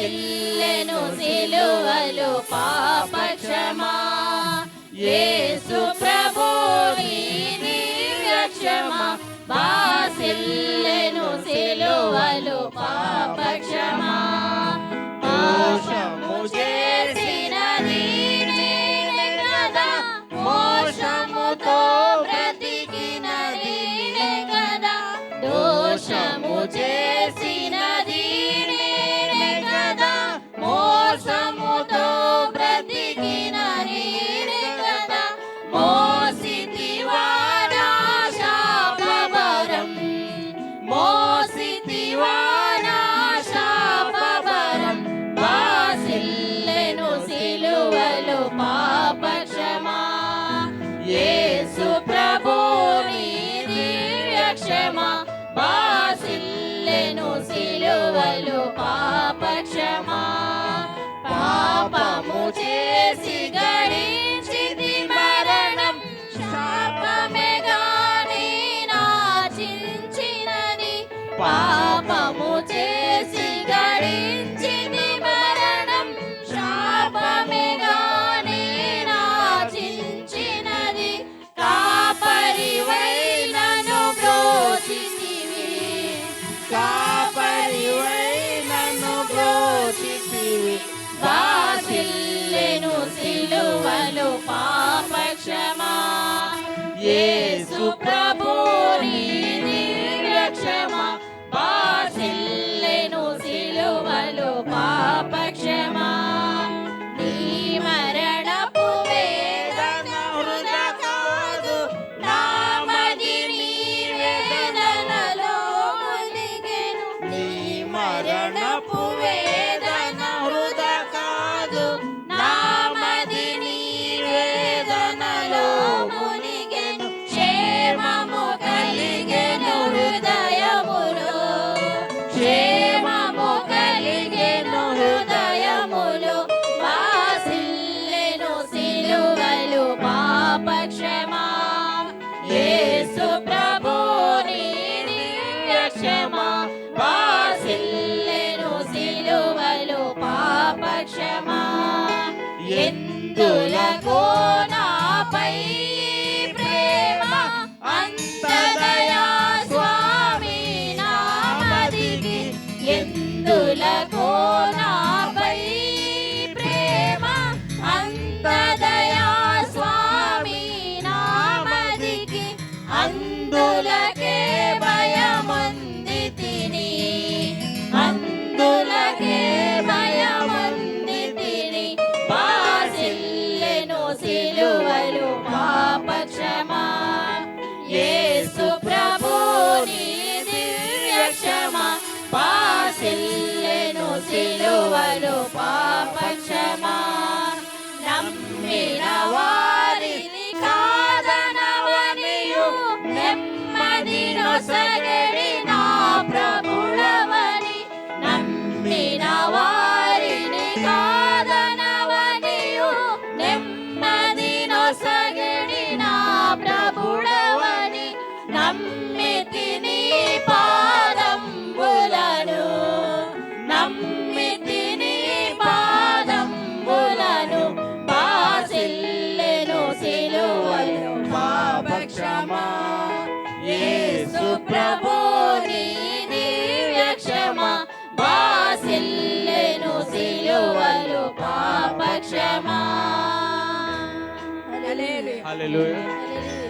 బాసిల్లెను సిలువలు పాపక్షమా. యేసు ప్రభు నీ క్షమా బాసిల్లెను సిలువలు పాపక్షమా. మోసము చేసినది నేనే కదా. మోషముతో బ్రతికినది కదా. దోషము చే పాపము చేసి గడించింది మరణం. శాపమే గాని నాచించినది కాపరివై నన్ను బ్రోచితివి. కాపరివై నన్ను బ్రోచితివి. వాసిల్లెను సిలువలు పాపక్షమా. ఏ Bye. ఎందులకు నాపై ప్రేమ అంతదయా స్వామి నామదికి ఎందులకు నాపై ప్రేమ అంతదయా స్వామి నామదికి అందులకే पापक्षमारिणि का जनवनीे मदिन सगणिना प्रभुणवनि नीरवाारिणका जनवनिम् मदि न सगणिना प्रगुणवनि न मितिनी యేసు ప్రభు నీ దివ్య క్షమా బాసిల్లెను సిలువలు పాపక్షమా. హల్లెలూయా హల్లెలూయా